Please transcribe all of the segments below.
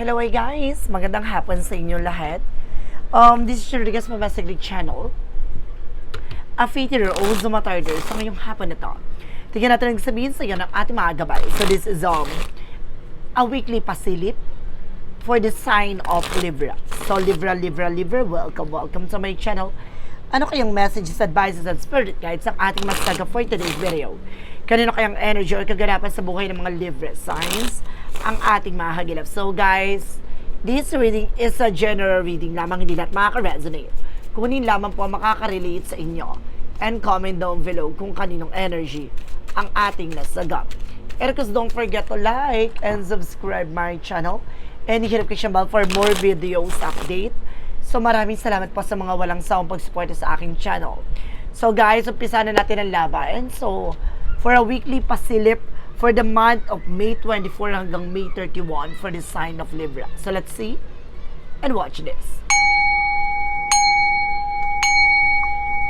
Hello hey guys! Magandang hapon sa inyo lahat. Um, this is Rodriguez Mamasaglig Channel. A 50-year-old zumatarder sa ngayong hapon na to. Tignan natin ang sabihin sa iyo ng ating mga gabay. So this is um, a weekly pasilip for the sign of Libra. So Libra, Libra, Libra, welcome, welcome to my channel. Ano kayang messages, advices, and spirit guides ang ating mastaga for today's video? Kanino kayang energy or kaganapan sa buhay ng mga Libra signs ang ating mga hagilap? So guys, this reading is a general reading lamang, hindi lahat makaka-resonate. Kunin lamang po ang makaka-relate sa inyo and comment down below kung kaninong energy ang ating nasagap. And don't forget to like and subscribe my channel and hit notification bell for more videos update. So maraming salamat po sa mga walang sawang pagsuporta sa aking channel. So guys, umpisa na natin ang laban. So, for a weekly pasilip for the month of May 24 hanggang May 31 for the sign of Libra. So let's see and watch this.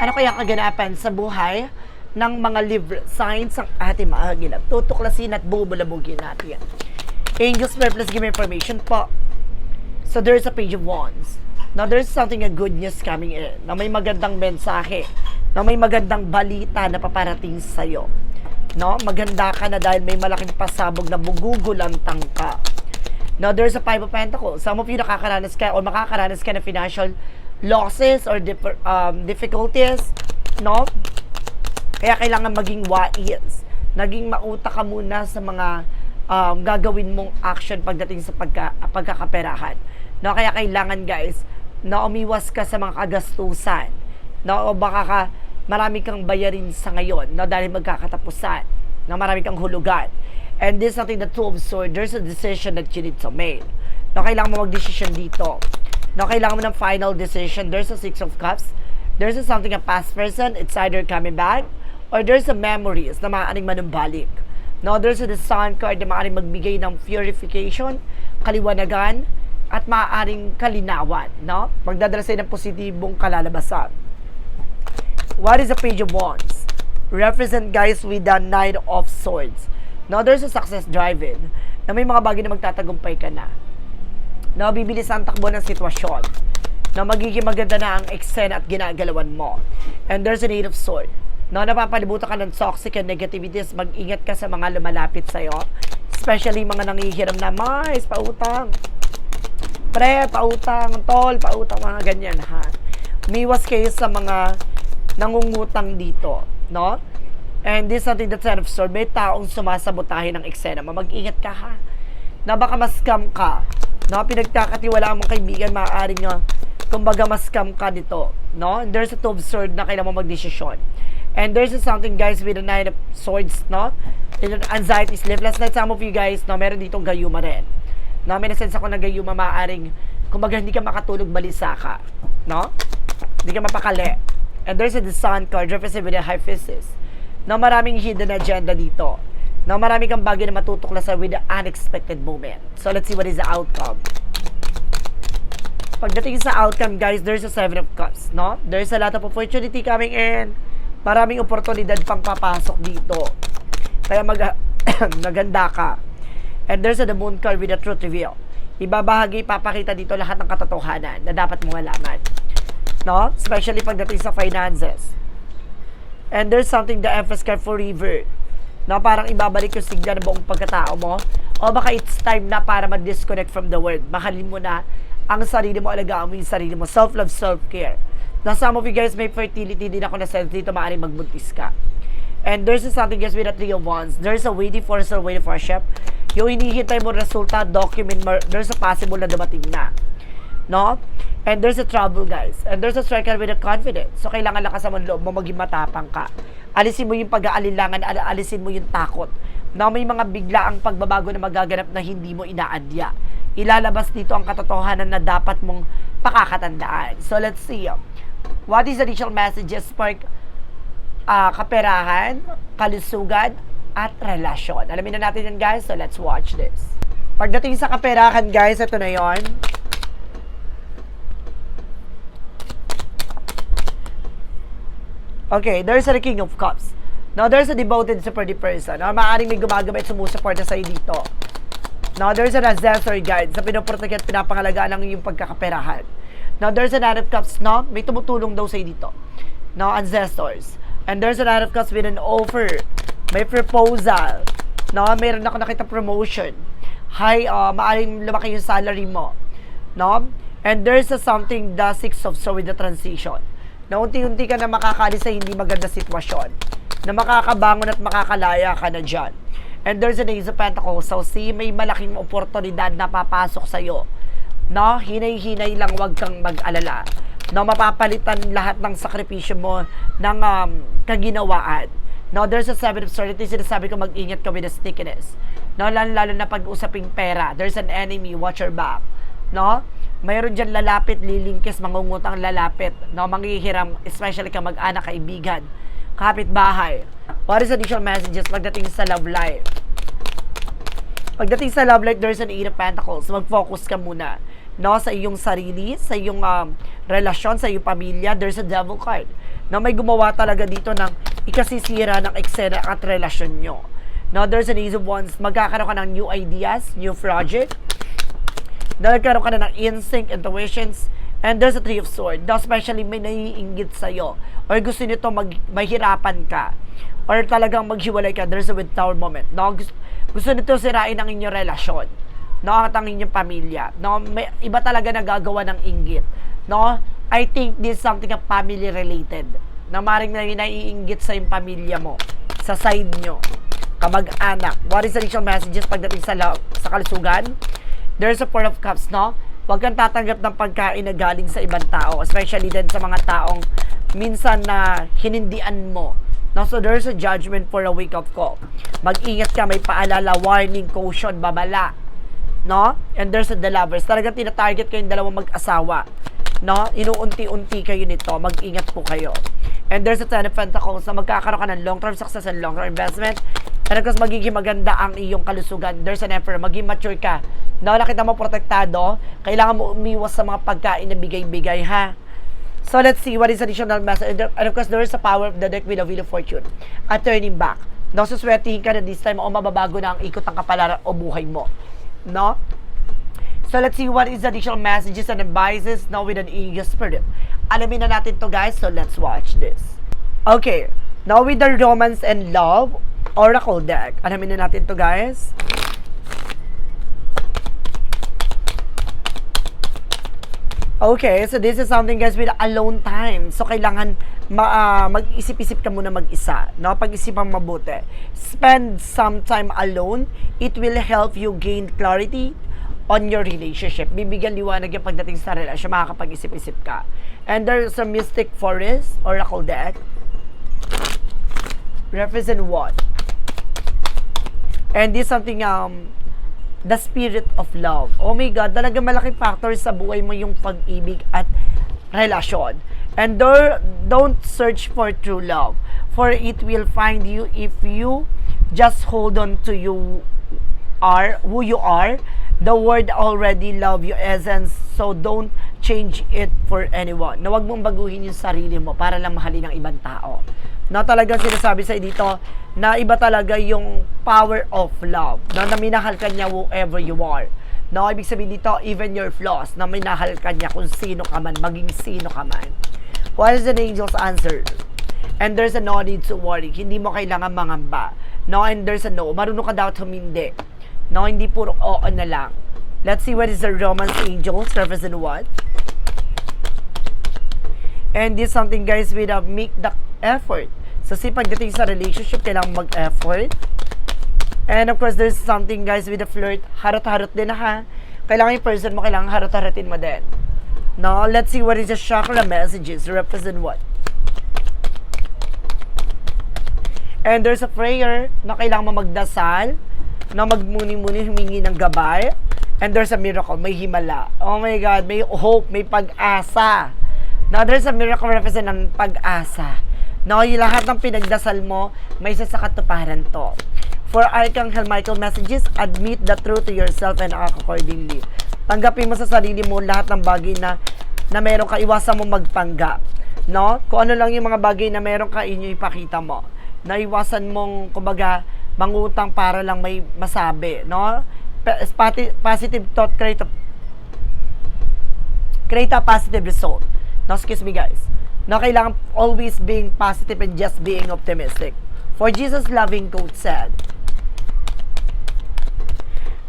Ano kaya kaganapan sa buhay ng mga Libra signs ang ating mga gilap? Tutuklasin at bubulabugin natin yan. Angels, may please give me information po. So there's a page of wands. Now there's something a good news coming in. Na may magandang mensahe. Na may magandang balita na paparating sa'yo. No? Maganda ka na dahil may malaking pasabog na bugugulantang ka. Now there's a five of pentacles. Some of you nakakaranas ka or makakaranas ka na financial losses or um, difficulties. No? Kaya kailangan maging wise. Naging mauta ka muna sa mga um, gagawin mong action pagdating sa pagka, pagkakaperahan. No, kaya kailangan guys, na umiwas ka sa mga kagastusan. No, o baka ka, marami kang bayarin sa ngayon, no, dahil magkakatapusan. No, marami kang hulugan. And this is something that two of swords, there's a decision that you need to make. No, kailangan mo mag-decision dito. No, kailangan mo ng final decision. There's a six of cups. There's a something a past person, it's either coming back, or there's a memories na maaaring manumbalik. No, there's a the sun card na maaaring magbigay ng purification, kaliwanagan, at maaaring kalinawan, no? Magdadala sa'yo ng positibong kalalabasan. What is the page of wands? Represent guys with the nine of swords. No, there's a success driven na may mga bagay na magtatagumpay ka na. No, bibilis ang takbo ng sitwasyon. No, magiging maganda na ang eksena at ginagalawan mo. And there's an eight of sword. No, napapalibutan ka ng toxic and negativities, mag-ingat ka sa mga lumalapit sa'yo. Especially mga nangihiram na, mais, pautang. Pre, pautang, tol, pautang, mga ganyan, ha. Umiwas kayo sa mga nangungutang dito, no? And this is something that's kind of. May taong sumasabotahe ng eksena mo. Mag-ingat ka, ha. Na baka mas-scam ka. No? Pinagkakatiwala mong kaibigan, maaaring nga, kumbaga mas-scam ka dito. No? And there's a two of sword na kailangan mo magdesisyon. And there's something, guys, with the nine of swords, no? And anxiety, sleepless night. Some of you guys, no, meron ditong gayuma rin. No, may nasense ako na gayuma maaaring, kumbaga hindi ka makatulog balisa ka. No? Hindi ka mapakali. And there's a sun card represented with a hyphasis. No, maraming hidden agenda dito. No, marami kang bagay na matutuklasan with the unexpected moment. So, let's see what is the outcome. Pagdating sa outcome, guys, there's a seven of cups, no? There's a lot of opportunity coming in. Maraming oportunidad pang papasok dito. Kaya mag maganda ka. And there's a the moon card with a truth reveal. Ibabahagi, papakita dito lahat ng katotohanan na dapat mong alaman. No? Especially pagdating sa finances. And there's something the emphasis card for river. No, parang ibabalik yung sigla ng buong pagkatao mo. O baka it's time na para mag-disconnect from the world. Mahalin mo na ang sarili mo, alagaan mo yung sarili mo. Self-love, self-care. Na some of you guys may fertility din ako na sense dito, maaaring magbuntis ka. And there's something guys with a three of wands. There's a waiting for or waiting for a chef. Yung hinihintay mo resulta, document mo, there's a possible na dumating na. No? And there's a trouble, guys. And there's a striker with a confidence. So, kailangan lakasan mo ang loob mo, maging matapang ka. Alisin mo yung pag-aalinlangan, al- alisin mo yung takot. Na may mga bigla ang pagbabago na magaganap na hindi mo inaadya. Ilalabas dito ang katotohanan na dapat mong pakakatandaan. So, let's see. What is the initial messages for ah, kaperahan, kalusugan, at relasyon. Alamin na natin yan, guys. So, let's watch this. Pagdating sa kaperahan, guys, ito na yon. Okay, there's a King of Cups. Now, there's a devoted super person. No? Maaaring may gumagamit sumusuporta sa'yo dito. Now, there's an ancestor guide sa pinoprotect at pinapangalagaan ng iyong pagkakaperahan. Now, there's an Nine of Cups, no? May tumutulong daw sa'yo dito. No, ancestors. And there's a Nine of Cups with an offer. May proposal. No, mayroon ako nakita promotion. Hi, uh, maaring lumaki yung salary mo. No? And there's a something, the Six of Swords with the transition. Na unti-unti ka na makakalis sa hindi maganda sitwasyon. Na makakabangon at makakalaya ka na dyan. And there's an Ace of Pentacles. So, see, may malaking oportunidad na papasok sa'yo. No? Hinay-hinay lang, wag kang mag-alala. No, mapapalitan lahat ng sakripisyo mo ng um, kaginawaan. No, there's a seven of swords. Sinasabi ko, mag-ingat ka with the stickiness. No, lalo-lalo na pag-usaping pera. There's an enemy, watch your back. No? Mayroon dyan lalapit, lilingkis, mangungutang lalapit. No, manghihiram, especially ka mag-anak, kaibigan, kapitbahay. What is additional messages pagdating sa love life? Pagdating sa love life, there's an Eight of Pentacles. Mag-focus ka muna no, sa iyong sarili, sa iyong um, relasyon, sa iyong pamilya. There's a Devil card. Na may gumawa talaga dito ng ikasisira ng eksena at relasyon nyo. No, there's an Ace of Wands. Magkakaroon ka ng new ideas, new project. Na nagkaroon ka na ng instinct, intuitions, and there's a Three of Swords. Now, especially may naiingit sa'yo or gusto nito mag, mahirapan ka or talagang maghiwalay ka, there's a withdrawal moment. No, gusto, gusto nito sirain ang inyong relasyon. No, at ang inyong pamilya. No, may, iba talaga nagagawa ng inggit. No, I think this is something of family related. Na maring na naiinggit sa yung pamilya mo, sa side nyo, kamag-anak. What is the additional messages pagdating sa, sa kalusugan? There's a Four of Cups, no? Huwag kang tatanggap ng pagkain na galing sa ibang tao, especially din sa mga taong minsan na hinindian mo. No, so there's a judgment for a wake-up call. Mag-ingat ka, may paalala, warning, caution, babala. No? And there's a the lovers. Talagang tinatarget kayong dalawang mag-asawa. No? Inuunti-unti kayo nito. Mag-ingat po kayo. And there's a ten of pentacles na magkakaroon ka ng long-term success and long-term investment. And of course, magiging maganda ang iyong kalusugan. There's an emperor. Maging mature ka. No, nakita mo protektado. Kailangan mo umiwas sa mga pagkain na bigay-bigay, ha? So let's see what is additional message. And of course, there is a power of the deck with a wheel of fortune. At turning back. No, suswertihin ka na this time o mababago na ang ikot ng kapalaran o buhay mo. No? So let's see what is the additional messages and advices now with an eagle spirit. Alamin na natin to guys, so let's watch this. Okay, now with the romance and love oracle deck. Alamin na natin to guys. Okay, so this is something guys with alone time. So kailangan ma, ah, mag-isip-isip ka muna mag-isa, no? Pag-isipan mabuti. Spend some time alone. It will help you gain clarity on your relationship. Bibigyan liwanag yung pagdating sa relasyon, makakapag-isip-isip ka. And there's a mystic forest oracle deck. Represent what? And this something um the spirit of love. Oh my God, talaga malaking factor sa buhay mo yung pag-ibig at relasyon. And there, don't search for true love, for it will find you if you just hold on to you are, who you are. The word already love your essence, so don't change it for anyone. Na wag mong baguhin yung sarili mo para lang mahalin ng ibang tao. Na talagang sinasabi sa dito na iba talaga yung power of love. Na, na minahal ka niya whoever you are. Na ibig sabihin dito, even your flaws, na minahal ka niya kung sino ka man, maging sino ka man. What is an angel's answer? And there's a no need to worry. Hindi mo kailangan mangamba. No, and there's a no. Marunong ka daw humindi. No, hindi puro oo na lang. Let's see what is the romance angels represent what? And this something guys with a make the effort. So si pagdating sa relationship, kailangan mag-effort. And of course, there's something guys with a flirt. Harot-harot din ha. Kailangan yung person mo, kailangan harot-harotin mo din. Now, let's see what is the chakra messages. Represent what? And there's a prayer na kailangan mo magdasal, na magmuni-muni humingi ng gabay. And there's a miracle, may himala. Oh my God, may hope, may pag-asa. Now, there's a miracle represent ng pag-asa. No, yung lahat ng pinagdasal mo, may isa sa katuparan to. For Archangel Michael messages, admit the truth to yourself and act accordingly. Tanggapin mo sa sarili mo lahat ng bagay na na meron ka, iwasan mo magpanggap. No? Kung ano lang yung mga bagay na meron ka, inyo ipakita mo. Na iwasan mong, kumbaga, mangutang para lang may masabi. No? positive thought create a, create a positive result. No, excuse me guys. No, kailangan always being positive and just being optimistic. For Jesus loving quote said,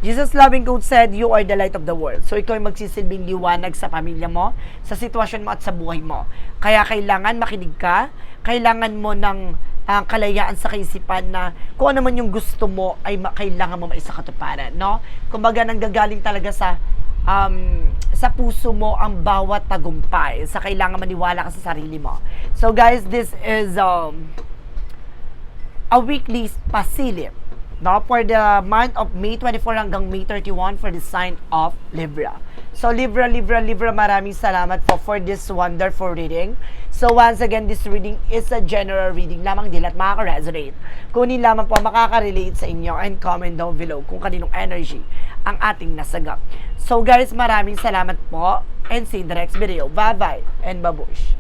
Jesus loving quote said, You are the light of the world. So, ikaw ay magsisilbing liwanag sa pamilya mo, sa sitwasyon mo at sa buhay mo. Kaya kailangan makinig ka, kailangan mo ng ah, kalayaan sa kaisipan na kung ano man yung gusto mo ay kailangan mo maisa katuparan, no? Kumbaga nanggagaling talaga sa um, sa puso mo ang bawat tagumpay, sa kailangan maniwala ka sa sarili mo. So guys, this is um, a weekly pasilip no, for the month of May 24 hanggang May 31 for the sign of Libra. So Libra, Libra, Libra, maraming salamat po for this wonderful reading. So once again, this reading is a general reading lamang din at makaka-resonate. Kunin lamang po makaka-relate sa inyo and comment down below kung kaninong energy ang ating nasagap. So guys, maraming salamat po and see you in the next video. Bye-bye and babush!